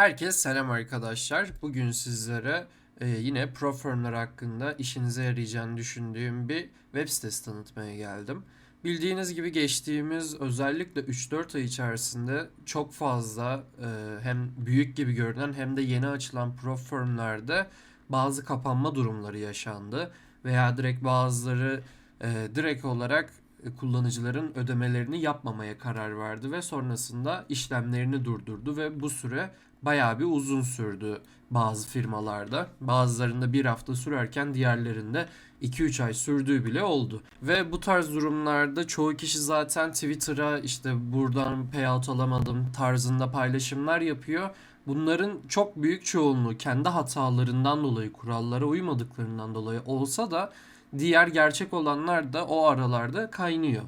Herkese selam arkadaşlar. Bugün sizlere e, yine pro firmler hakkında işinize yarayacağını düşündüğüm bir web sitesi tanıtmaya geldim. Bildiğiniz gibi geçtiğimiz özellikle 3-4 ay içerisinde çok fazla e, hem büyük gibi görünen hem de yeni açılan pro firmlerde bazı kapanma durumları yaşandı. Veya direkt bazıları e, direkt olarak e, kullanıcıların ödemelerini yapmamaya karar verdi ve sonrasında işlemlerini durdurdu ve bu süre bayağı bir uzun sürdü bazı firmalarda. Bazılarında bir hafta sürerken diğerlerinde 2-3 ay sürdüğü bile oldu. Ve bu tarz durumlarda çoğu kişi zaten Twitter'a işte buradan payout alamadım tarzında paylaşımlar yapıyor. Bunların çok büyük çoğunluğu kendi hatalarından dolayı, kurallara uymadıklarından dolayı olsa da diğer gerçek olanlar da o aralarda kaynıyor.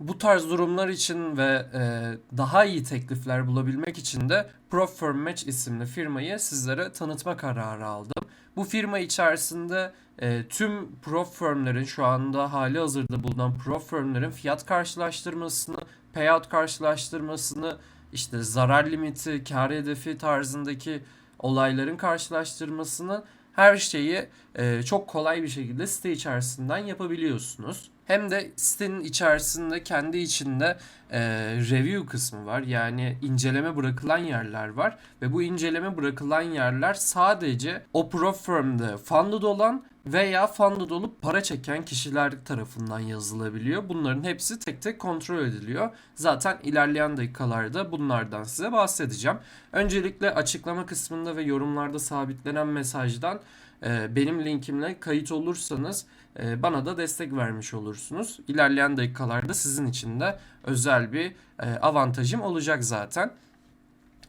Bu tarz durumlar için ve e, daha iyi teklifler bulabilmek için de Profirm Match isimli firmayı sizlere tanıtma kararı aldım. Bu firma içerisinde e, tüm pro firmlerin şu anda hali hazırda bulunan pro firmlerin fiyat karşılaştırmasını, payout karşılaştırmasını, işte zarar limiti, kar hedefi tarzındaki olayların karşılaştırmasını her şeyi e, çok kolay bir şekilde site içerisinden yapabiliyorsunuz. Hem de sitenin içerisinde kendi içinde e, review kısmı var. Yani inceleme bırakılan yerler var. Ve bu inceleme bırakılan yerler sadece o pro firm'de funded olan veya funded olup para çeken kişiler tarafından yazılabiliyor. Bunların hepsi tek tek kontrol ediliyor. Zaten ilerleyen dakikalarda bunlardan size bahsedeceğim. Öncelikle açıklama kısmında ve yorumlarda sabitlenen mesajdan benim linkimle kayıt olursanız e, bana da destek vermiş olursunuz. İlerleyen dakikalarda sizin için de özel bir e, avantajım olacak zaten.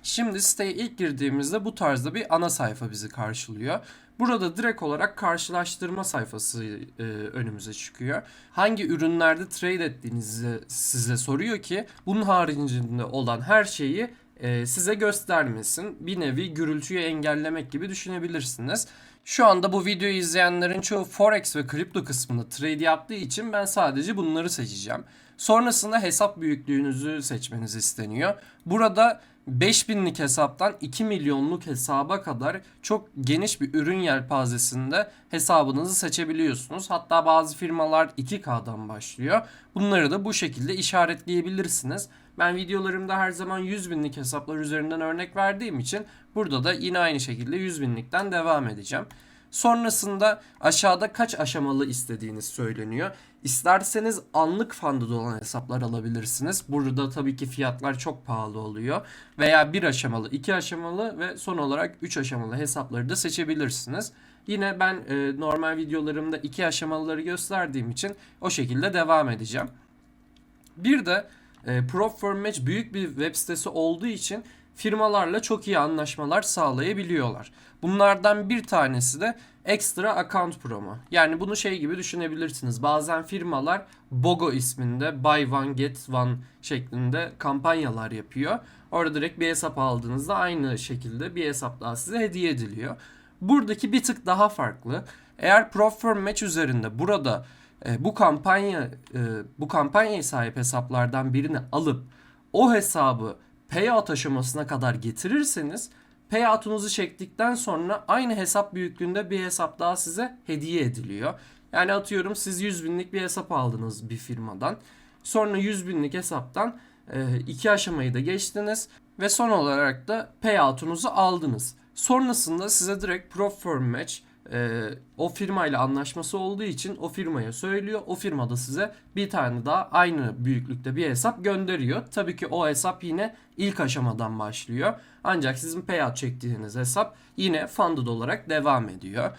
Şimdi siteye ilk girdiğimizde bu tarzda bir ana sayfa bizi karşılıyor. Burada direkt olarak karşılaştırma sayfası e, önümüze çıkıyor. Hangi ürünlerde trade ettiğinizi size soruyor ki bunun haricinde olan her şeyi e, size göstermesin. Bir nevi gürültüyü engellemek gibi düşünebilirsiniz. Şu anda bu videoyu izleyenlerin çoğu forex ve kripto kısmında trade yaptığı için ben sadece bunları seçeceğim. Sonrasında hesap büyüklüğünüzü seçmeniz isteniyor. Burada 5000'lik hesaptan 2 milyonluk hesaba kadar çok geniş bir ürün yelpazesinde hesabınızı seçebiliyorsunuz. Hatta bazı firmalar 2K'dan başlıyor. Bunları da bu şekilde işaretleyebilirsiniz. Ben videolarımda her zaman 100 binlik hesaplar üzerinden örnek verdiğim için burada da yine aynı şekilde 100 binlikten devam edeceğim. Sonrasında aşağıda kaç aşamalı istediğiniz söyleniyor. İsterseniz anlık funded olan hesaplar alabilirsiniz. Burada tabii ki fiyatlar çok pahalı oluyor. Veya bir aşamalı, iki aşamalı ve son olarak üç aşamalı hesapları da seçebilirsiniz. Yine ben e, normal videolarımda iki aşamalıları gösterdiğim için o şekilde devam edeceğim. Bir de e, Prop Match büyük bir web sitesi olduğu için firmalarla çok iyi anlaşmalar sağlayabiliyorlar. Bunlardan bir tanesi de Extra Account Promo. Yani bunu şey gibi düşünebilirsiniz. Bazen firmalar BOGO isminde Buy One Get One şeklinde kampanyalar yapıyor. Orada direkt bir hesap aldığınızda aynı şekilde bir hesap daha size hediye ediliyor. Buradaki bir tık daha farklı. Eğer Profirm Match üzerinde burada bu kampanya e, bu kampanyaya sahip hesaplardan birini alıp o hesabı payout aşamasına kadar getirirseniz payout'unuzu çektikten sonra aynı hesap büyüklüğünde bir hesap daha size hediye ediliyor. Yani atıyorum siz 100 binlik bir hesap aldınız bir firmadan. Sonra 100 binlik hesaptan e, iki aşamayı da geçtiniz ve son olarak da payout'unuzu aldınız. Sonrasında size direkt Profirm Match e, o firmayla anlaşması olduğu için o firmaya söylüyor. O firma da size bir tane daha aynı büyüklükte bir hesap gönderiyor. Tabii ki o hesap yine ilk aşamadan başlıyor. Ancak sizin payout çektiğiniz hesap yine funded olarak devam ediyor.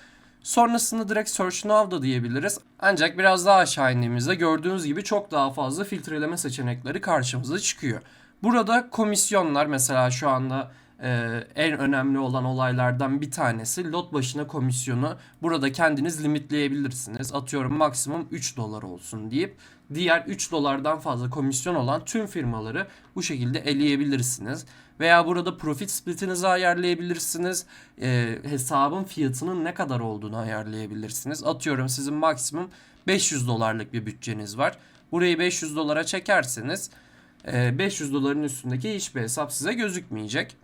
Sonrasında direkt Search Now da diyebiliriz. Ancak biraz daha aşağı indiğimizde gördüğünüz gibi çok daha fazla filtreleme seçenekleri karşımıza çıkıyor. Burada komisyonlar mesela şu anda e, en önemli olan olaylardan bir tanesi lot başına komisyonu burada kendiniz limitleyebilirsiniz. Atıyorum maksimum 3 dolar olsun deyip diğer 3 dolardan fazla komisyon olan tüm firmaları bu şekilde eleyebilirsiniz. Veya burada profit splitinizi ayarlayabilirsiniz. E, hesabın fiyatının ne kadar olduğunu ayarlayabilirsiniz. Atıyorum sizin maksimum 500 dolarlık bir bütçeniz var. Burayı 500 dolara çekerseniz 500 doların üstündeki hiçbir hesap size gözükmeyecek.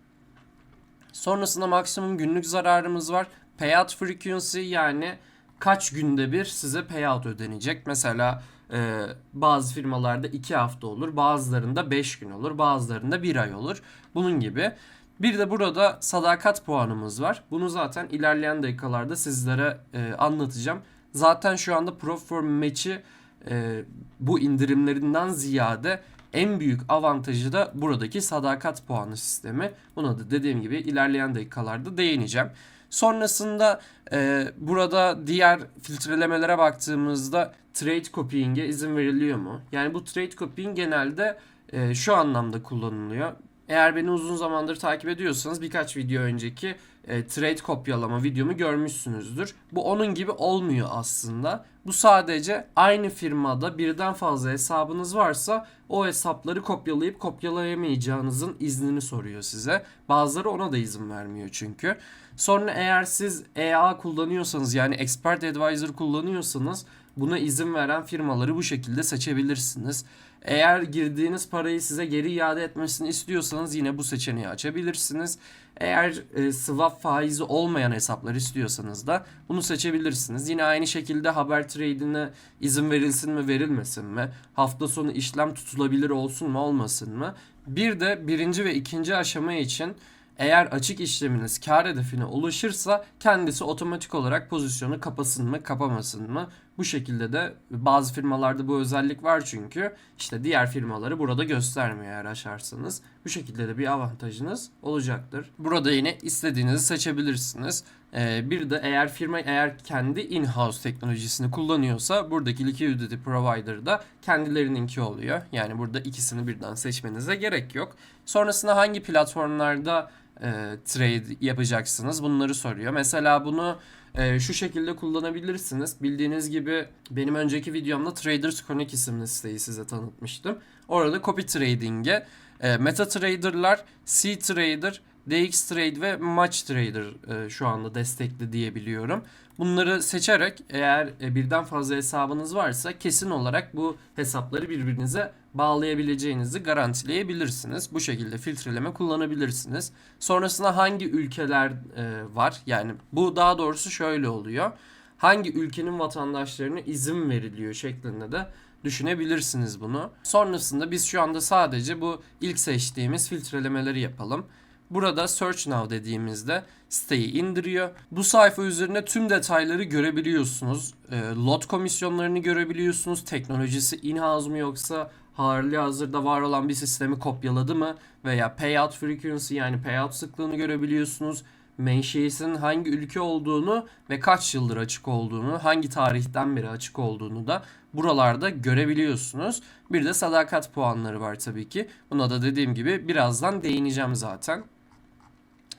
Sonrasında maksimum günlük zararımız var. Payout frequency yani kaç günde bir size payout ödenecek. Mesela e, bazı firmalarda 2 hafta olur, bazılarında 5 gün olur, bazılarında 1 ay olur. Bunun gibi. Bir de burada sadakat puanımız var. Bunu zaten ilerleyen dakikalarda sizlere e, anlatacağım. Zaten şu anda Proform Match'i e, bu indirimlerinden ziyade en büyük avantajı da buradaki sadakat puanı sistemi. Buna da dediğim gibi ilerleyen dakikalarda değineceğim. Sonrasında e, burada diğer filtrelemelere baktığımızda trade copying'e izin veriliyor mu? Yani bu trade copying genelde e, şu anlamda kullanılıyor. Eğer beni uzun zamandır takip ediyorsanız birkaç video önceki e, trade kopyalama videomu görmüşsünüzdür. Bu onun gibi olmuyor aslında. Bu sadece aynı firmada birden fazla hesabınız varsa o hesapları kopyalayıp kopyalayamayacağınızın iznini soruyor size. Bazıları ona da izin vermiyor çünkü. Sonra eğer siz EA kullanıyorsanız yani Expert Advisor kullanıyorsanız buna izin veren firmaları bu şekilde seçebilirsiniz. Eğer girdiğiniz parayı size geri iade etmesini istiyorsanız yine bu seçeneği açabilirsiniz. Eğer e, swap faizi olmayan hesaplar istiyorsanız da bunu seçebilirsiniz. Yine aynı şekilde haber trade'ine izin verilsin mi verilmesin mi? Hafta sonu işlem tutulabilir olsun mu olmasın mı? Bir de birinci ve ikinci aşama için eğer açık işleminiz kar hedefine ulaşırsa kendisi otomatik olarak pozisyonu kapasın mı kapamasın mı? Bu şekilde de bazı firmalarda bu özellik var çünkü işte diğer firmaları burada göstermiyor eğer aşarsanız. Bu şekilde de bir avantajınız olacaktır. Burada yine istediğinizi seçebilirsiniz. Ee, bir de eğer firma eğer kendi in-house teknolojisini kullanıyorsa buradaki liquidity provider da kendilerininki oluyor. Yani burada ikisini birden seçmenize gerek yok. Sonrasında hangi platformlarda e, trade yapacaksınız bunları soruyor. Mesela bunu e, şu şekilde kullanabilirsiniz. Bildiğiniz gibi benim önceki videomda Traders Connect isimli siteyi size tanıtmıştım. Orada copy trading'e e, MetaTrader'lar, C-Trader, DX Trade ve Match Trader e, şu anda destekli diyebiliyorum. Bunları seçerek eğer e, birden fazla hesabınız varsa kesin olarak bu hesapları birbirinize bağlayabileceğinizi garantileyebilirsiniz. Bu şekilde filtreleme kullanabilirsiniz. Sonrasında hangi ülkeler e, var? Yani bu daha doğrusu şöyle oluyor. Hangi ülkenin vatandaşlarına izin veriliyor şeklinde de düşünebilirsiniz bunu. Sonrasında biz şu anda sadece bu ilk seçtiğimiz filtrelemeleri yapalım. Burada Search Now dediğimizde siteyi indiriyor. Bu sayfa üzerinde tüm detayları görebiliyorsunuz. E, lot komisyonlarını görebiliyorsunuz. Teknolojisi in-house mu yoksa hali hazırda var olan bir sistemi kopyaladı mı? Veya payout frequency yani payout sıklığını görebiliyorsunuz. Menşeisinin hangi ülke olduğunu ve kaç yıldır açık olduğunu, hangi tarihten beri açık olduğunu da buralarda görebiliyorsunuz. Bir de sadakat puanları var tabii ki. Buna da dediğim gibi birazdan değineceğim zaten.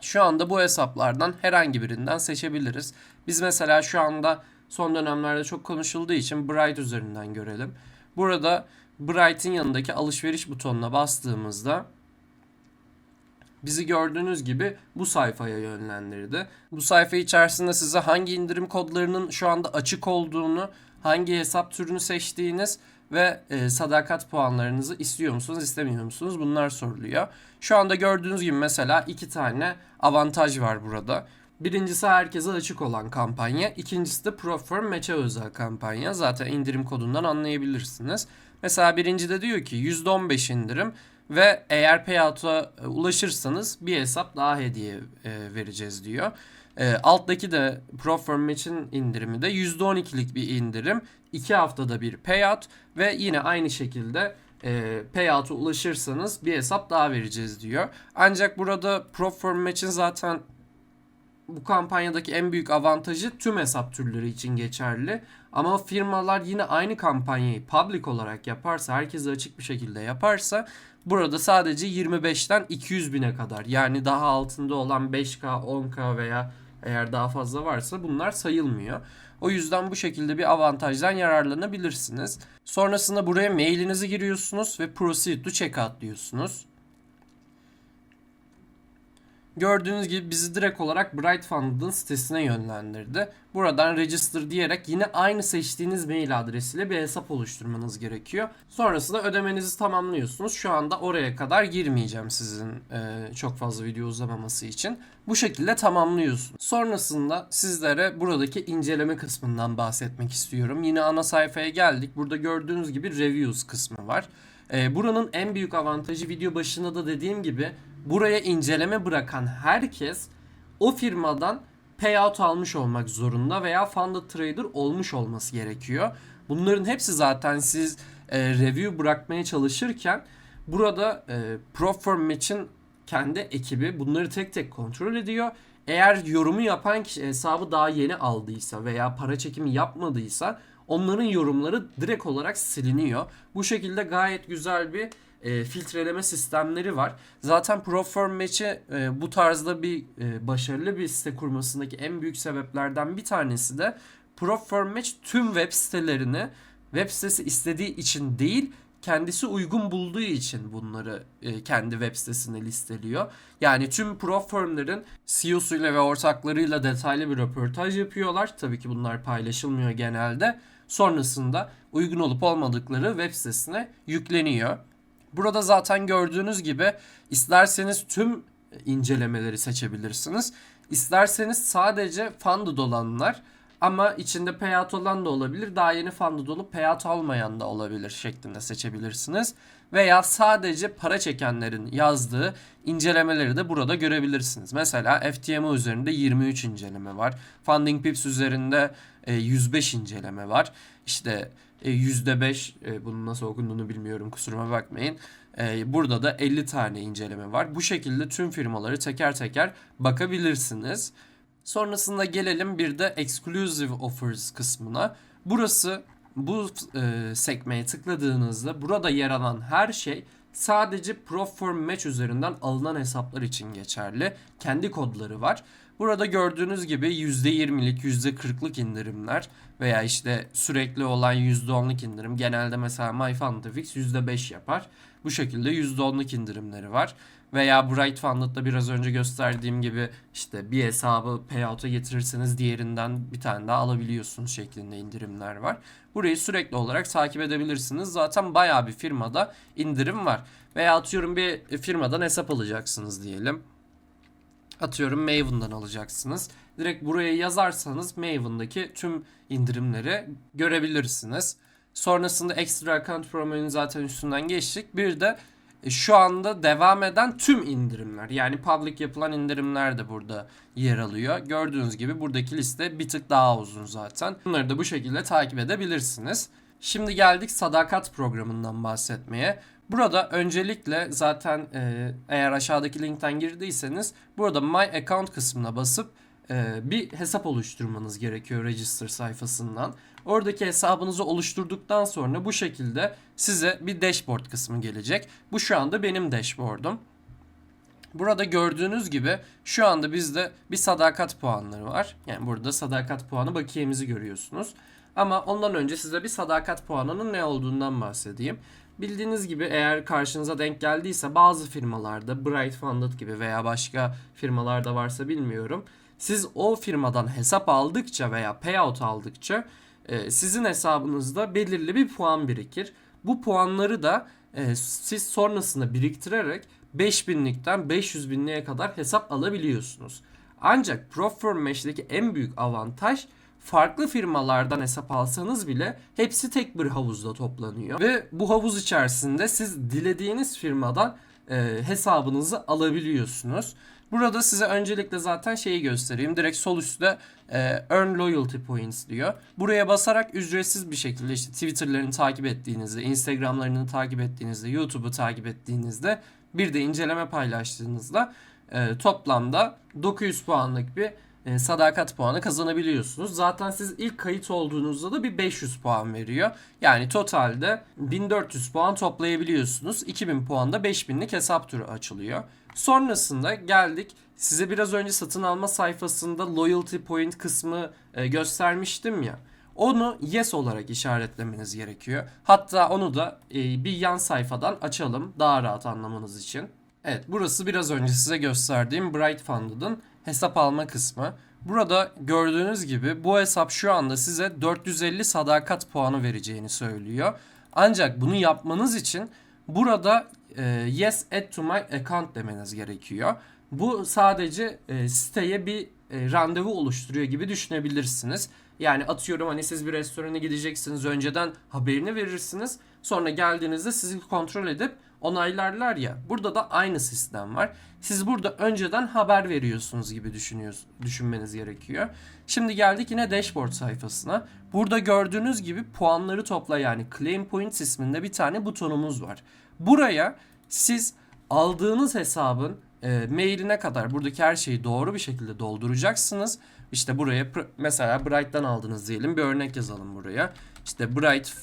Şu anda bu hesaplardan herhangi birinden seçebiliriz. Biz mesela şu anda son dönemlerde çok konuşulduğu için Bright üzerinden görelim. Burada Bright'in yanındaki alışveriş butonuna bastığımızda bizi gördüğünüz gibi bu sayfaya yönlendirdi. Bu sayfa içerisinde size hangi indirim kodlarının şu anda açık olduğunu, hangi hesap türünü seçtiğiniz ve e, sadakat puanlarınızı istiyor musunuz, istemiyor musunuz bunlar soruluyor. Şu anda gördüğünüz gibi mesela iki tane avantaj var burada. Birincisi herkese açık olan kampanya. ikincisi de Proform Match'e özel kampanya. Zaten indirim kodundan anlayabilirsiniz. Mesela birincide diyor ki %15 indirim ve eğer payout'a ulaşırsanız bir hesap daha hediye e, vereceğiz diyor. E, alttaki de Proform Match'in indirimi de %12'lik bir indirim. 2 haftada bir payout ve yine aynı şekilde e, payout'a ulaşırsanız bir hesap daha vereceğiz diyor. Ancak burada Proform Match'in zaten bu kampanyadaki en büyük avantajı tüm hesap türleri için geçerli. Ama firmalar yine aynı kampanyayı public olarak yaparsa, herkese açık bir şekilde yaparsa burada sadece 25'ten 200 bine kadar yani daha altında olan 5K, 10K veya eğer daha fazla varsa bunlar sayılmıyor. O yüzden bu şekilde bir avantajdan yararlanabilirsiniz. Sonrasında buraya mailinizi giriyorsunuz ve proceed to checkout diyorsunuz. Gördüğünüz gibi bizi direkt olarak Bright Funded'ın sitesine yönlendirdi. Buradan register diyerek yine aynı seçtiğiniz mail adresiyle bir hesap oluşturmanız gerekiyor. Sonrasında ödemenizi tamamlıyorsunuz. Şu anda oraya kadar girmeyeceğim sizin e, çok fazla video uzamaması için. Bu şekilde tamamlıyorsunuz. Sonrasında sizlere buradaki inceleme kısmından bahsetmek istiyorum. Yine ana sayfaya geldik. Burada gördüğünüz gibi reviews kısmı var. E, buranın en büyük avantajı video başında da dediğim gibi buraya inceleme bırakan herkes o firmadan payout almış olmak zorunda veya funded trader olmuş olması gerekiyor. Bunların hepsi zaten siz e, review bırakmaya çalışırken burada e, Proform Match'in kendi ekibi bunları tek tek kontrol ediyor. Eğer yorumu yapan kişi hesabı daha yeni aldıysa veya para çekimi yapmadıysa onların yorumları direkt olarak siliniyor. Bu şekilde gayet güzel bir e, filtreleme sistemleri var. Zaten Proform Match'e e, bu tarzda bir e, başarılı bir site kurmasındaki en büyük sebeplerden bir tanesi de Proform Match tüm web sitelerini web sitesi istediği için değil kendisi uygun bulduğu için bunları e, kendi web sitesine listeliyor. Yani tüm Proform'ların CEO'suyla ve ortaklarıyla detaylı bir röportaj yapıyorlar. Tabii ki bunlar paylaşılmıyor genelde. Sonrasında uygun olup olmadıkları web sitesine yükleniyor. Burada zaten gördüğünüz gibi isterseniz tüm incelemeleri seçebilirsiniz. İsterseniz sadece funded olanlar ama içinde payout olan da olabilir. Daha yeni funded olup payout olmayan da olabilir şeklinde seçebilirsiniz. Veya sadece para çekenlerin yazdığı incelemeleri de burada görebilirsiniz. Mesela FTMO üzerinde 23 inceleme var. Funding Pips üzerinde e, 105 inceleme var. İşte e, %5 e, bunun nasıl okunduğunu bilmiyorum kusuruma bakmayın. E, burada da 50 tane inceleme var. Bu şekilde tüm firmaları teker teker bakabilirsiniz. Sonrasında gelelim bir de exclusive offers kısmına. Burası bu e, sekmeye tıkladığınızda burada yer alan her şey sadece Proform Match üzerinden alınan hesaplar için geçerli. Kendi kodları var. Burada gördüğünüz gibi %20'lik, %40'lık indirimler veya işte sürekli olan %10'luk indirim. Genelde mesela MyFundFix %5 yapar. Bu şekilde %10'luk indirimleri var. Veya Bright Funded'da biraz önce gösterdiğim gibi işte bir hesabı payout'a getirirseniz diğerinden bir tane daha alabiliyorsunuz şeklinde indirimler var. Burayı sürekli olarak takip edebilirsiniz. Zaten bayağı bir firmada indirim var. Veya atıyorum bir firmadan hesap alacaksınız diyelim. Atıyorum Maven'dan alacaksınız. Direkt buraya yazarsanız Maven'daki tüm indirimleri görebilirsiniz. Sonrasında Extra Account Promo'nun zaten üstünden geçtik. Bir de e, şu anda devam eden tüm indirimler yani public yapılan indirimler de burada yer alıyor. Gördüğünüz gibi buradaki liste bir tık daha uzun zaten. Bunları da bu şekilde takip edebilirsiniz. Şimdi geldik sadakat programından bahsetmeye. Burada öncelikle zaten e, eğer aşağıdaki linkten girdiyseniz burada My Account kısmına basıp e, bir hesap oluşturmanız gerekiyor Register sayfasından. Oradaki hesabınızı oluşturduktan sonra bu şekilde size bir dashboard kısmı gelecek. Bu şu anda benim dashboard'um. Burada gördüğünüz gibi şu anda bizde bir sadakat puanları var. Yani burada sadakat puanı bakiyemizi görüyorsunuz. Ama ondan önce size bir sadakat puanının ne olduğundan bahsedeyim. Bildiğiniz gibi eğer karşınıza denk geldiyse bazı firmalarda Bright Funded gibi veya başka firmalarda varsa bilmiyorum. Siz o firmadan hesap aldıkça veya payout aldıkça e, sizin hesabınızda belirli bir puan birikir. Bu puanları da e, siz sonrasında biriktirerek 5000'likten 500 binliğe kadar hesap alabiliyorsunuz. Ancak Proform Mesh'deki en büyük avantaj farklı firmalardan hesap alsanız bile hepsi tek bir havuzda toplanıyor. Ve bu havuz içerisinde siz dilediğiniz firmadan e, hesabınızı alabiliyorsunuz. Burada size öncelikle zaten şeyi göstereyim. Direkt sol üstte e, Earn Loyalty Points diyor. Buraya basarak ücretsiz bir şekilde işte Twitter'larını takip ettiğinizde, Instagram'larını takip ettiğinizde, YouTube'u takip ettiğinizde bir de inceleme paylaştığınızda e, toplamda 900 puanlık bir e, sadakat puanı kazanabiliyorsunuz. Zaten siz ilk kayıt olduğunuzda da bir 500 puan veriyor. Yani totalde 1400 puan toplayabiliyorsunuz. 2000 puanda 5000'lik hesap türü açılıyor. Sonrasında geldik. Size biraz önce satın alma sayfasında loyalty point kısmı e, göstermiştim ya. Onu yes olarak işaretlemeniz gerekiyor. Hatta onu da e, bir yan sayfadan açalım daha rahat anlamanız için. Evet, burası biraz önce size gösterdiğim Bright Funded'ın hesap alma kısmı. Burada gördüğünüz gibi bu hesap şu anda size 450 sadakat puanı vereceğini söylüyor. Ancak bunu yapmanız için burada e, yes add to my account demeniz gerekiyor. Bu sadece e, siteye bir e, randevu oluşturuyor gibi düşünebilirsiniz. Yani atıyorum hani siz bir restorana gideceksiniz önceden haberini verirsiniz. Sonra geldiğinizde sizi kontrol edip onaylarlar ya. Burada da aynı sistem var. Siz burada önceden haber veriyorsunuz gibi düşünüyoruz, düşünmeniz gerekiyor. Şimdi geldik yine dashboard sayfasına. Burada gördüğünüz gibi puanları topla yani claim points isminde bir tane butonumuz var. Buraya siz aldığınız hesabın e, mailine kadar buradaki her şeyi doğru bir şekilde dolduracaksınız. İşte buraya mesela Bright'tan aldınız diyelim bir örnek yazalım buraya. İşte Bright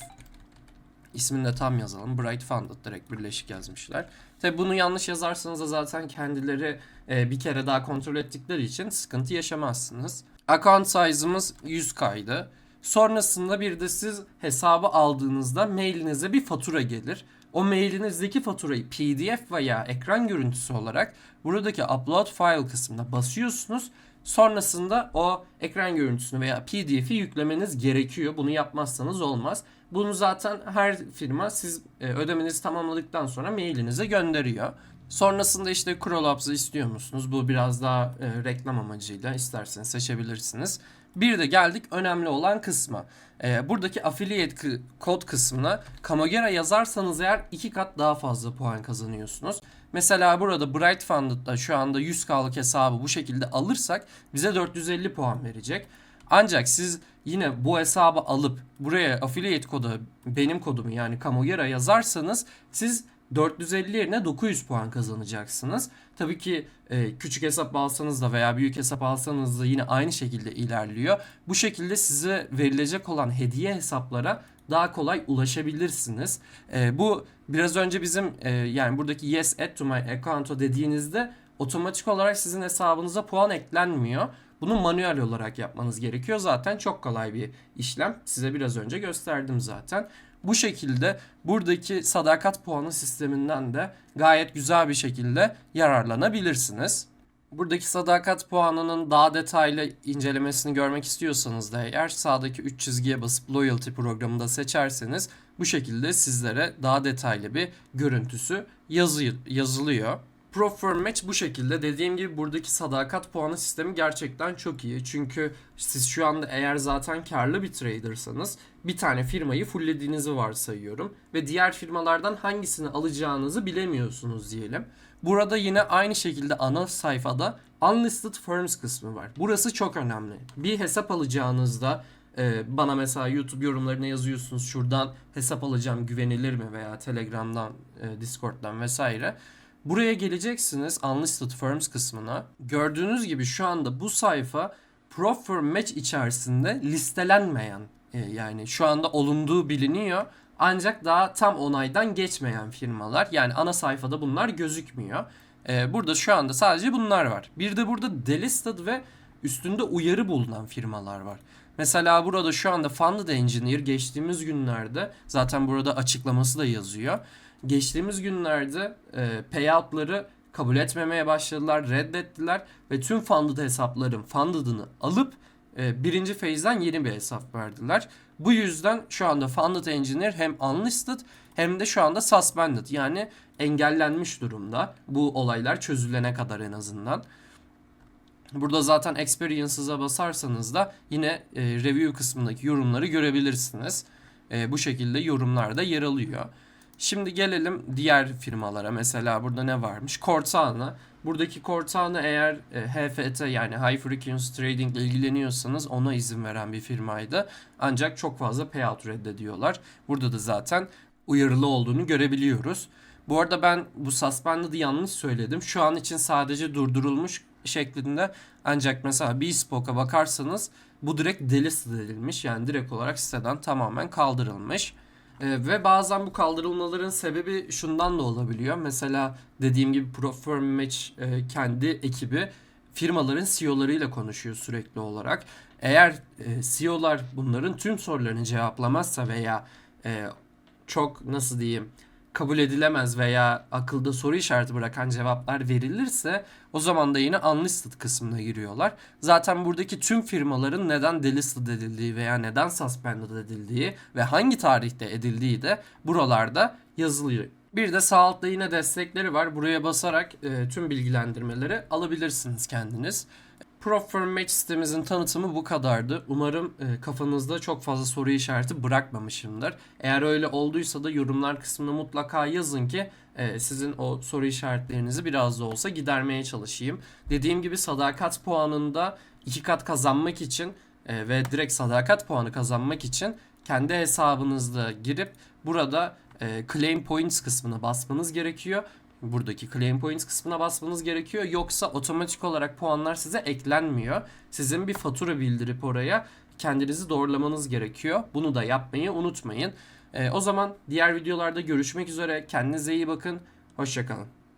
ismini de tam yazalım. Bright Funded direkt birleşik yazmışlar. Tabi bunu yanlış yazarsanız da zaten kendileri e, bir kere daha kontrol ettikleri için sıkıntı yaşamazsınız. Account size'ımız 100 kaydı. Sonrasında bir de siz hesabı aldığınızda mailinize bir fatura gelir. O mailinizdeki faturayı PDF veya ekran görüntüsü olarak buradaki upload file kısmına basıyorsunuz. Sonrasında o ekran görüntüsünü veya PDF'i yüklemeniz gerekiyor. Bunu yapmazsanız olmaz. Bunu zaten her firma siz e, ödemenizi tamamladıktan sonra mailinize gönderiyor. Sonrasında işte Crolabs'ı istiyor musunuz? Bu biraz daha e, reklam amacıyla isterseniz seçebilirsiniz. Bir de geldik önemli olan kısma. E, buradaki affiliate kod kısmına Kamogera yazarsanız eğer iki kat daha fazla puan kazanıyorsunuz. Mesela burada Bright Funded'da şu anda 100K'lık hesabı bu şekilde alırsak bize 450 puan verecek. Ancak siz yine bu hesabı alıp buraya affiliate kodu benim kodumu yani Kamogera yazarsanız siz 450 yerine 900 puan kazanacaksınız. Tabii ki e, küçük hesap alsanız da veya büyük hesap alsanız da yine aynı şekilde ilerliyor. Bu şekilde size verilecek olan hediye hesaplara daha kolay ulaşabilirsiniz. E, bu biraz önce bizim e, yani buradaki yes add to my account'a dediğinizde otomatik olarak sizin hesabınıza puan eklenmiyor. Bunu manuel olarak yapmanız gerekiyor. Zaten çok kolay bir işlem. Size biraz önce gösterdim zaten. Bu şekilde buradaki sadakat puanı sisteminden de gayet güzel bir şekilde yararlanabilirsiniz. Buradaki sadakat puanının daha detaylı incelemesini görmek istiyorsanız da eğer sağdaki 3 çizgiye basıp loyalty programında seçerseniz bu şekilde sizlere daha detaylı bir görüntüsü yazı, yazılıyor. Proform Match bu şekilde. Dediğim gibi buradaki sadakat puanı sistemi gerçekten çok iyi. Çünkü siz şu anda eğer zaten karlı bir tradersanız bir tane firmayı fulllediğinizi varsayıyorum. Ve diğer firmalardan hangisini alacağınızı bilemiyorsunuz diyelim. Burada yine aynı şekilde ana sayfada Unlisted Firms kısmı var. Burası çok önemli. Bir hesap alacağınızda e, bana mesela YouTube yorumlarına yazıyorsunuz şuradan hesap alacağım güvenilir mi veya Telegram'dan, e, Discord'dan vesaire. Buraya geleceksiniz Unlisted Firms kısmına. Gördüğünüz gibi şu anda bu sayfa Profirm Match içerisinde listelenmeyen e, yani şu anda olunduğu biliniyor. Ancak daha tam onaydan geçmeyen firmalar yani ana sayfada bunlar gözükmüyor. E, burada şu anda sadece bunlar var. Bir de burada delisted ve üstünde uyarı bulunan firmalar var. Mesela burada şu anda Funded Engineer geçtiğimiz günlerde zaten burada açıklaması da yazıyor. Geçtiğimiz günlerde e, payoutları kabul etmemeye başladılar, reddettiler ve tüm funded hesapların funded'ını alıp e, birinci phase'den yeni bir hesap verdiler. Bu yüzden şu anda funded engineer hem unlisted hem de şu anda suspended yani engellenmiş durumda. Bu olaylar çözülene kadar en azından. Burada zaten experience'a basarsanız da yine e, review kısmındaki yorumları görebilirsiniz. E, bu şekilde yorumlarda yer alıyor. Şimdi gelelim diğer firmalara. Mesela burada ne varmış? Cortana. Buradaki Cortana eğer e, HFT yani High Frequency Trading ile ilgileniyorsanız ona izin veren bir firmaydı. Ancak çok fazla payout reddediyorlar. Burada da zaten uyarılı olduğunu görebiliyoruz. Bu arada ben bu suspended'ı yanlış söyledim. Şu an için sadece durdurulmuş şeklinde. Ancak mesela Bespoke'a bakarsanız bu direkt delisted edilmiş. Yani direkt olarak siteden tamamen kaldırılmış. Ee, ve bazen bu kaldırılmaların sebebi şundan da olabiliyor. Mesela dediğim gibi Profirm Match e, kendi ekibi firmaların CEO'larıyla konuşuyor sürekli olarak. Eğer e, CEO'lar bunların tüm sorularını cevaplamazsa veya e, çok nasıl diyeyim kabul edilemez veya akılda soru işareti bırakan cevaplar verilirse o zaman da yine unlisted kısmına giriyorlar. Zaten buradaki tüm firmaların neden delisted edildiği veya neden suspended edildiği ve hangi tarihte edildiği de buralarda yazılıyor. Bir de sağ altta yine destekleri var. Buraya basarak e, tüm bilgilendirmeleri alabilirsiniz kendiniz. Profirm Match sitemizin tanıtımı bu kadardı. Umarım e, kafanızda çok fazla soru işareti bırakmamışımdır. Eğer öyle olduysa da yorumlar kısmına mutlaka yazın ki e, sizin o soru işaretlerinizi biraz da olsa gidermeye çalışayım. Dediğim gibi sadakat puanında iki kat kazanmak için e, ve direkt sadakat puanı kazanmak için kendi hesabınızda girip burada e, claim points kısmına basmanız gerekiyor. Buradaki claim points kısmına basmanız gerekiyor. Yoksa otomatik olarak puanlar size eklenmiyor. Sizin bir fatura bildirip oraya kendinizi doğrulamanız gerekiyor. Bunu da yapmayı unutmayın. E, o zaman diğer videolarda görüşmek üzere. Kendinize iyi bakın. Hoşçakalın.